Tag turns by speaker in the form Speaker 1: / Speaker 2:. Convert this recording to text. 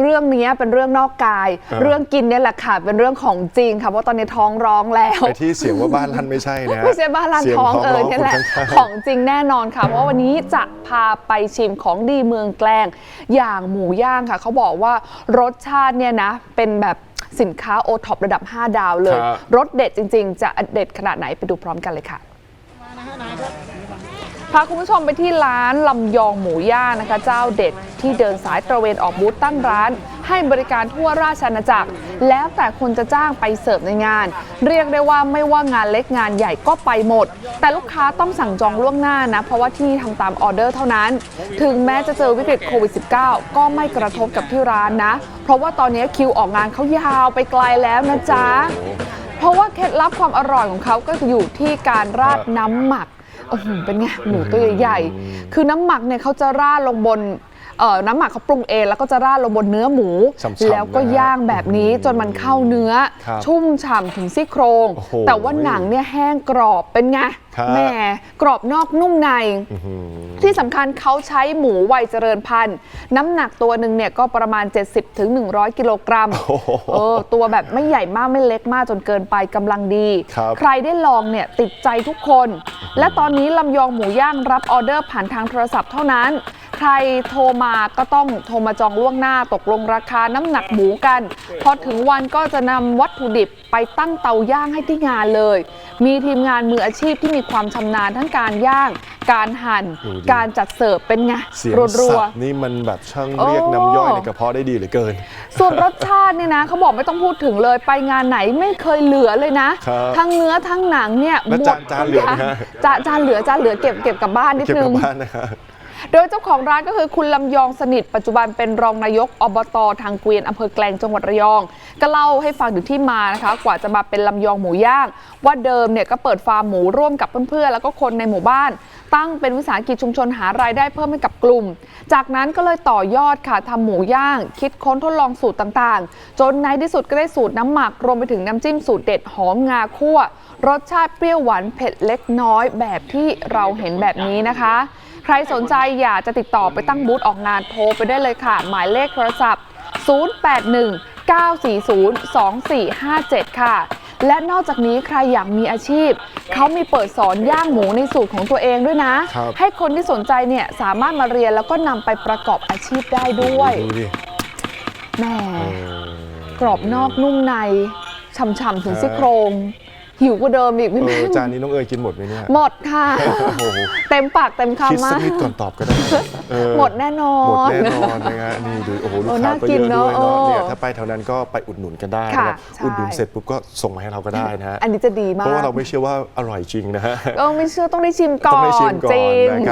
Speaker 1: เรื่องนี้เป็นเรื่องนอกกาย
Speaker 2: อ่า
Speaker 1: เรื่องกินเนี่ยแหละค่ะเป็นเรื่องของจริงค่ะเพราะตอนนี้ท้องร้องแล้ว
Speaker 2: ไอ้ที่เสียงว่าบ้านลั่นไม่ใช่นะ
Speaker 1: ไม่ใช่บ้านร้าน
Speaker 2: สีย
Speaker 1: ท้องเออ
Speaker 2: ร้
Speaker 1: เนี่ยแหละ
Speaker 2: คนข้างๆ
Speaker 1: ของจริงแน่นอนค่ะ เพราะวันนี้จะพาไปชิมของดีเมืองแกลงอย่างหมูย่างค่ะ เขาบอกว่ารสชาติเนี่ยนะ เป็นแบบสินค้าโอท็อประดับ 5 ดาวเลย
Speaker 2: ครับ
Speaker 1: รสเด็ดจริง ๆ จะเด็ดขนาดไหนไปดูพร้อมกันเลยค่ะ พาคุณผู้ชมไปที่ร้านลำยองหมูย่างนะคะ เจ้าเด็ดที่เดินสายตระเวนออกบูธตั้งร้าน ให้บริการทั่วราชอาณาจักร แล้วแต่คนจะจ้างไปเสิร์ฟในงาน เรียกได้ว่าไม่ว่างานเล็กงานใหญ่ก็ไปหมด แต่ลูกค้าต้องสั่งจองล่วงหน้านะ เพราะว่าที่ทำตามออเดอร์เท่านั้น ถึงแม้จะเจอวิกฤตโควิด -19 ก็ไม่กระทบกับที่ร้านนะ เพราะว่าตอนนี้คิวออกงานเขายาวไปไกลแล้วนะจ๊ะเพราะว่าเคล็ดลับความอร่อยของเขาก็อยู่ที่การราดน้ำหมัก โอ้โหเป็นไงหมูตัวใหญ่คือน้ำหมักเนี่ยเขาจะราดลงบน เอ่อน้ำหมักเขาปรุงเองแล้วก็จะราดลงบนเนื้อหมู
Speaker 2: ฉ่ำๆ
Speaker 1: แล้วก็
Speaker 2: นะฮะ
Speaker 1: ย่างแบบนี้จนมันเข้าเนื้อ
Speaker 2: ครับ
Speaker 1: ชุ่มฉ่ำถึงซี่โครง
Speaker 2: โอ้โห
Speaker 1: แต่ว่าหนังเนี่ยแห้งกรอบเป็นไง
Speaker 2: ครับ
Speaker 1: แหม่กรอบนอกนุ่มใน
Speaker 2: อื้อหือ
Speaker 1: ที่สำคัญเขาใช้หมูวัยเจริญพันธุ์ น้ำหนักตัวหนึ่งเนี่ยก็ประมาณ 70-100ถึง100 กิโลกรัม
Speaker 2: โอ้โห
Speaker 1: เออตัวแบบไม่ใหญ่มากไม่เล็กมากจนเกินไปกำลังดี
Speaker 2: ครับ
Speaker 1: ใครได้ลองเนี่ยติดใจทุกคน และตอนนี้ลำยองหมูย่างรับออเดอร์ผ่านทางโทรศัพท์เท่านั้น ใครโทรมาก็ต้องโทรมาจองล่วงหน้าตกลงราคาน้ำหนักหมูกัน พอถึงวันก็จะนำวัตถุดิบไปตั้งเตาย่างให้ที่งานเลย มีทีมงานมืออาชีพที่มีความชำนาญทั้งการย่าง การหั่น
Speaker 2: ดูดิ
Speaker 1: การจัดเสิร์ฟเป็นไง
Speaker 2: เสียง
Speaker 1: รัว
Speaker 2: สับ
Speaker 1: ๆ
Speaker 2: นี่มันแบบช่าง
Speaker 1: โอ้
Speaker 2: เรียกน้ำย่อยในกระเพาะได้ดีเหลือเกิน
Speaker 1: ส่วนรสชาติเนี่ยนะเขาบอกไม่ต้องพูดถึงเลยไปงานไหนไม่เคยเหลือเลยนะ
Speaker 2: ครับ
Speaker 1: ทั้งเนื้อทั้งหนังเนี่ย
Speaker 2: แล้ว
Speaker 1: หม
Speaker 2: จา
Speaker 1: ด
Speaker 2: นจานเหลือไหมฮะ
Speaker 1: จานจานเหลือจานเหลือเก็บเก็บกลับบ้านนิด
Speaker 2: เก็บ
Speaker 1: นึ
Speaker 2: กลั
Speaker 1: ง
Speaker 2: บบ้านนะครับ
Speaker 1: โดยเจ้าของร้านก็คือคุณลำยองสนิทปัจจุบันเป็นรองนายกอบตทางเกวียนอำเภอแกลงจังหวัดระยอง ก็เล่าให้ฟังถึงที่มานะคะ กว่าจะมาเป็นลำยองหมูย่าง ว่าเดิมเนี่ยก็เปิดฟาร์มหมูร่วมกับเพื่อนๆแล้วก็คนในหมู่บ้าน ตั้งเป็นวิสาหกิจชุมชนหารายได้เพิ่มให้กับกลุ่ม จากนั้นก็เลยต่อยอดค่ะทำหมูย่าง คิดค้นทดลองสูตรต่างๆ จนในที่สุดก็ได้สูตรน้ำหมักรวมไปถึงน้ำจิ้มสูตรเด็ดหอมงาคั่วรสชาติเปรี้ยวหวานเผ็ดเล็กน้อยแบบที่เราเห็นแบบนี้นะคะ ใครสนใจอยากจะติดต่อไปตั้งบูธออกงานโทรไปได้เลยค่ะ หมายเลขโทรศัพท์ 081 940 2457 ค่ะ และนอกจากนี้ใครอยากมีอาชีพ เขามีเปิดสอนย่างหมูในสูตรของตัวเองด้วยนะ
Speaker 2: ครับ
Speaker 1: ให้คนที่สนใจเนี่ยสามารถมาเรียนแล้วก็นำไปประกอบอาชีพได้ด้วย
Speaker 2: ดูดิ
Speaker 1: แหม
Speaker 2: เออ ก
Speaker 1: รอบนอกนุ่มในฉ่ำๆถึง
Speaker 2: ครับ
Speaker 1: ซี่โครง หิวกว่าเดิมอีกพี่
Speaker 2: เอ
Speaker 1: แม่
Speaker 2: องจานนี้น้องเอ๋ยกินหมดไหมเนี่ย
Speaker 1: หมดค่ะ
Speaker 2: โอ้โห
Speaker 1: เต็มปากเต็ม
Speaker 2: คิด
Speaker 1: คำมา
Speaker 2: สัก
Speaker 1: ก
Speaker 2: นิดก่อนตอบก็ได้เออ
Speaker 1: หมดแน่นอน
Speaker 2: หมดแน่นอนนะฮะนี่ดูโอ้โหลูก
Speaker 1: โอ้
Speaker 2: ค้า
Speaker 1: น่า
Speaker 2: ก็
Speaker 1: กิ
Speaker 2: เย
Speaker 1: น
Speaker 2: อะด้วย
Speaker 1: เนอะ
Speaker 2: เนาะ
Speaker 1: เออ
Speaker 2: เนี่ยถ้าไปแถวนั้นก็ไปอุดหนุนกันได้
Speaker 1: ค่ะ
Speaker 2: นะครับ
Speaker 1: ใช่
Speaker 2: อุดหนุนเสร็จปุ๊บก็ส่งมาให้เราก็ได้นะฮะ
Speaker 1: อันนี้จะดีมา
Speaker 2: เพราะ
Speaker 1: ก
Speaker 2: ว่าเราไม่เชื่อว่าอร่อยจริงนะฮะ
Speaker 1: เออไม่เชื่อต้องได้ชิมก่
Speaker 2: ต้อง
Speaker 1: อ
Speaker 2: ได้ชิ
Speaker 1: น
Speaker 2: มก่อ
Speaker 1: จริ
Speaker 2: น
Speaker 1: ง
Speaker 2: นะครับ